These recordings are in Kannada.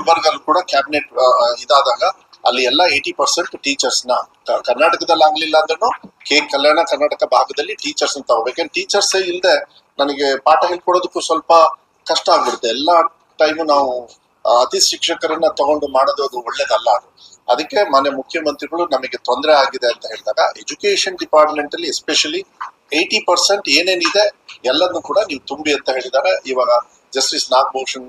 ಗುಲ್ಬರ್ಗಲ್ಲಿ ಕೂಡ ಕ್ಯಾಬಿನೆಟ್ ಇದಾದಾಗ ಅಲ್ಲಿ ಎಲ್ಲ ಏಯ್ಟಿ ಪರ್ಸೆಂಟ್ ಟೀಚರ್ಸ್ನ ಕರ್ನಾಟಕದಲ್ಲಿ ಆಗ್ಲಿಲ್ಲ ಅಂದ್ರೂ ಕೆ ಕಲ್ಯಾಣ ಕರ್ನಾಟಕ ಭಾಗದಲ್ಲಿ ಟೀಚರ್ಸ್ ಅಂತ ಹೋಗ್ಬೇಕು. ಯಾಕಂದ್ರೆ ಟೀಚರ್ಸ್ ಇಲ್ಲದೆ ನನಗೆ ಪಾಠ ಹೇಳ್ಕೊಡೋದಕ್ಕೂ ಸ್ವಲ್ಪ ಕಷ್ಟ ಆಗ್ಬಿಡುತ್ತೆ. ಎಲ್ಲ ಟೈಮು ನಾವು ಅತಿ ಶಿಕ್ಷಕರನ್ನ ತಗೊಂಡು ಮಾಡೋದು ಅದು ಒಳ್ಳೇದಲ್ಲ ಅದು. ಅದಕ್ಕೆ ಮಾನ್ಯ ಮುಖ್ಯಮಂತ್ರಿಗಳು ನಮಗೆ ತೊಂದರೆ ಆಗಿದೆ ಅಂತ ಹೇಳಿದಾಗ ಎಜುಕೇಶನ್ ಡಿಪಾರ್ಟ್ಮೆಂಟ್ ಅಲ್ಲಿ ಎಸ್ಪೆಷಲಿ ಏಯ್ಟಿ ಪರ್ಸೆಂಟ್ ಏನೇನಿದೆ ಎಲ್ಲದನ್ನು ಕೂಡ ನೀವು ತುಂಬಿ ಅಂತ ಹೇಳಿದ್ದಾರೆ. ಇವಾಗ ಜಸ್ಟಿಸ್ ನಾಗಭೂಷಣ್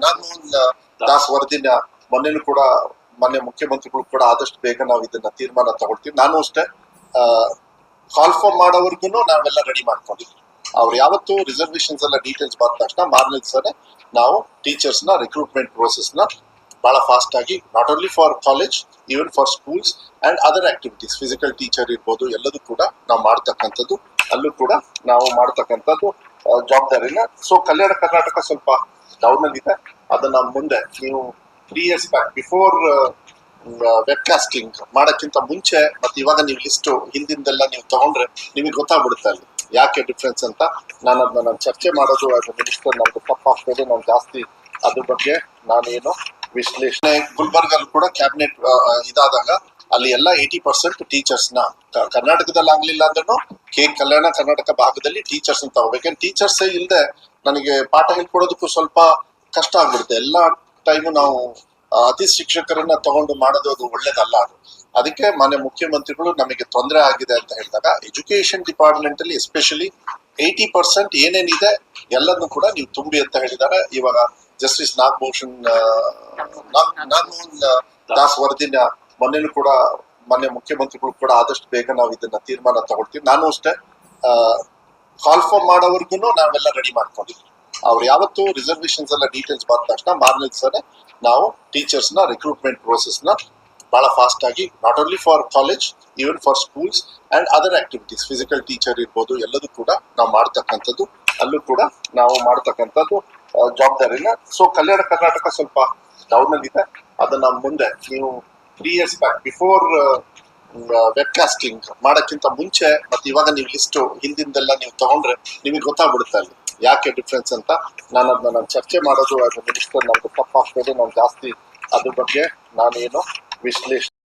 ಆ, ಒಂದು ದಾಸ್ ವರದಿನ ಮೊನ್ನೆನೂ ಕೂಡ ಮೊನ್ನೆ ಮುಖ್ಯಮಂತ್ರಿಗಳು ಕೂಡ ಆದಷ್ಟು ಬೇಗ ನಾವು ಇದನ್ನ ತೀರ್ಮಾನ ತಗೊಳ್ತೀವಿ. ನಾನು ಅಷ್ಟೇ ಕಾಲ್ ಫಾರ್ಮ್ ಮಾಡೋವರೆಗೂ ನಾವೆಲ್ಲ ರೆಡಿ ಮಾಡ್ಕೊಂಡಿದ್ವಿ. ಅವ್ರು ಯಾವತ್ತು ರಿಸರ್ವೇಶನ್ಸ್ ಎಲ್ಲ ಡೀಟೇಲ್ಸ್ ಬಂದ ತಕ್ಷಣ ಮಾರನೇ ದಿವಸನೇ ನಾವು ಟೀಚರ್ಸ್ನ ರಿಕ್ರೂಟ್ಮೆಂಟ್ ಪ್ರೋಸೆಸ್ನ ಬಹಳ ಫಾಸ್ಟ್ ಆಗಿ not only for college even for schools and other activities physical teacher ಇರ್ಬೋದು ಎಲ್ಲದೂ ಕೂಡ ನಾವು ಮಾಡ್ತಕ್ಕಂಥದ್ದು ಅಲ್ಲೂ ಕೂಡ ನಾವು ಮಾಡ್ತಕ್ಕಂಥದ್ದು ಜವಾಬ್ದಾರಿನ. ಸೊ ಕಲ್ಯಾಣ ಕರ್ನಾಟಕ ಸ್ವಲ್ಪ ಡೌನ್ ಅಲ್ಲಿ ಇದೆ. ಅದನ್ನ ಮುಂದೆ ನೀವು three years back before webcasting ಮಾಡೋಕ್ಕಿಂತ ಮುಂಚೆ, ಮತ್ತೆ ಇವಾಗ ನೀವು ಲಿಸ್ಟ್ ಹಿಂದಿಂದೆಲ್ಲ ನೀವು ತಗೊಂಡ್ರೆ ನಿಮಗೆ ಗೊತ್ತಾಗ್ಬಿಡುತ್ತೆ ಅಲ್ಲಿ. ಯಾಕೆ ಡಿಫ್ರೆನ್ಸ್ ಅಂತ? ನಾನು ಅದನ್ನ ನಾನು ಚರ್ಚೆ ಮಾಡೋದು ಆಸ್ ಮಿನಿಸ್ಟರ್ ನಮ್ಗೆ ತಪ್ಪಾಗ್ತದೆ ನಾನು ಜಾಸ್ತಿ ಅದ್ರ ಬಗ್ಗೆ ನಾನೇನು ವಿಶ್ಲೇಷಣೆ. ಗುಲ್ಬರ್ಗಲ್ಲಿ ಕೂಡ ಕ್ಯಾಬಿನೆಟ್ ಇದಾದಾಗ ಅಲ್ಲಿ ಎಲ್ಲ ಏಯ್ಟಿ ಪರ್ಸೆಂಟ್ ಟೀಚರ್ಸ್ನ ಕರ್ನಾಟಕದಲ್ಲಿ ಆಗ್ಲಿಲ್ಲ ಅಂದ್ರೂ ಕೆ ಕಲ್ಯಾಣ ಕರ್ನಾಟಕ ಭಾಗದಲ್ಲಿ ಟೀಚರ್ಸ್ ಅಂತ ಹೋಗ್ಬೇಕು. ಟೀಚರ್ಸ್ ಇಲ್ಲದೆ ನನಗೆ ಪಾಠ ಹೇಳ್ಕೊಡೋದಕ್ಕೂ ಸ್ವಲ್ಪ ಕಷ್ಟ ಆಗ್ಬಿಡುತ್ತೆ. ಎಲ್ಲ ಟೈಮು ನಾವು ಅತಿ ಶಿಕ್ಷಕರನ್ನ ತಗೊಂಡು ಮಾಡೋದು ಅದು ಒಳ್ಳೇದಲ್ಲ ಅದು. ಅದಕ್ಕೆ ಮಾನ್ಯ ಮುಖ್ಯಮಂತ್ರಿಗಳು ನಮಗೆ ತೊಂದರೆ ಆಗಿದೆ ಅಂತ ಹೇಳಿದಾಗ ಎಜುಕೇಶನ್ ಡಿಪಾರ್ಟ್ಮೆಂಟ್ ಅಲ್ಲಿ ಎಸ್ಪೆಷಲಿ ಏಯ್ಟಿ ಪರ್ಸೆಂಟ್ ಏನೇನಿದೆ ಎಲ್ಲದನ್ನು ಕೂಡ ನೀವು ತುಂಬಿ ಅಂತ ಹೇಳಿದಾಗ ಇವಾಗ ಜಸ್ಟಿಸ್ ನಾಗಭೂಷಣ್ ನಾಗಮೋಹನ್ ದಾಸ್ ವರದಿನ ಮೊನ್ನೆನೂ ಕೂಡ ಮೊನ್ನೆ ಮುಖ್ಯಮಂತ್ರಿಗಳು ಕೂಡ ಆದಷ್ಟು ಬೇಗ ನಾವು ಇದನ್ನ ತೀರ್ಮಾನ ತಗೊಳ್ತೀವಿ. ನಾನು ಅಷ್ಟೇ ಕಾಲ್ ಫಾರ್ ಮಾಡೋವರೆಗೂ ನಾವೆಲ್ಲ ರೆಡಿ ಮಾಡ್ಕೊಂಡಿದ್ವಿ. ಅವ್ರು ಯಾವತ್ತು ರಿಸರ್ವೇಶನ್ಸ್ ಎಲ್ಲ ಡೀಟೇಲ್ಸ್ ಬಂದ ತಕ್ಷಣ ಮಾರನೇ ದಿವಸನೇ ನಾವು ಟೀಚರ್ಸ್ನ ರಿಕ್ರೂಟ್ಮೆಂಟ್ ಪ್ರೋಸೆಸ್ನ ಬಹಳ ಫಾಸ್ಟ್ ಆಗಿ not only for college even for schools and other activities physical teacher ಇರ್ಬೋದು, ಎಲ್ಲದೂ ಕೂಡ ನಾವು ಮಾಡ್ತಕ್ಕಂಥದ್ದು, ಅಲ್ಲೂ ಕೂಡ ನಾವು ಮಾಡ್ತಕ್ಕಂಥದ್ದು ಜವಾಬ್ದಾರಿನ. ಸೊ ಕಲ್ಯಾಣ ಕರ್ನಾಟಕ ಸ್ವಲ್ಪ ಡೌನ್ ಅಲ್ಲಿ ಇದೆ ಅದನ್ನ ಮುಂದೆ ನೀವು three years back before webcasting ಮಾಡೋಕ್ಕಿಂತ ಮುಂಚೆ, ಮತ್ತೆ ಇವಾಗ ನೀವು ಲಿಸ್ಟ್ ಹಿಂದಿಂದೆಲ್ಲ ನೀವು ತಗೊಂಡ್ರೆ ನಿಮಗೆ ಗೊತ್ತಾಗ್ಬಿಡುತ್ತೆ ಅಲ್ಲಿ. ಯಾಕೆ ಡಿಫ್ರೆನ್ಸ್ ಅಂತ? ನಾನು ಅದನ್ನ ನಾನು ಚರ್ಚೆ ಮಾಡೋದು ಆಸ್ ಮಿನಿಸ್ಟರ್ ನಾನು ತಪ್ಪಾಗ್ತದೆ ನಾನು ಜಾಸ್ತಿ ಅದ್ರ ಬಗ್ಗೆ ನಾನೇನು ವಿಶ್ಲೇಷಣೆ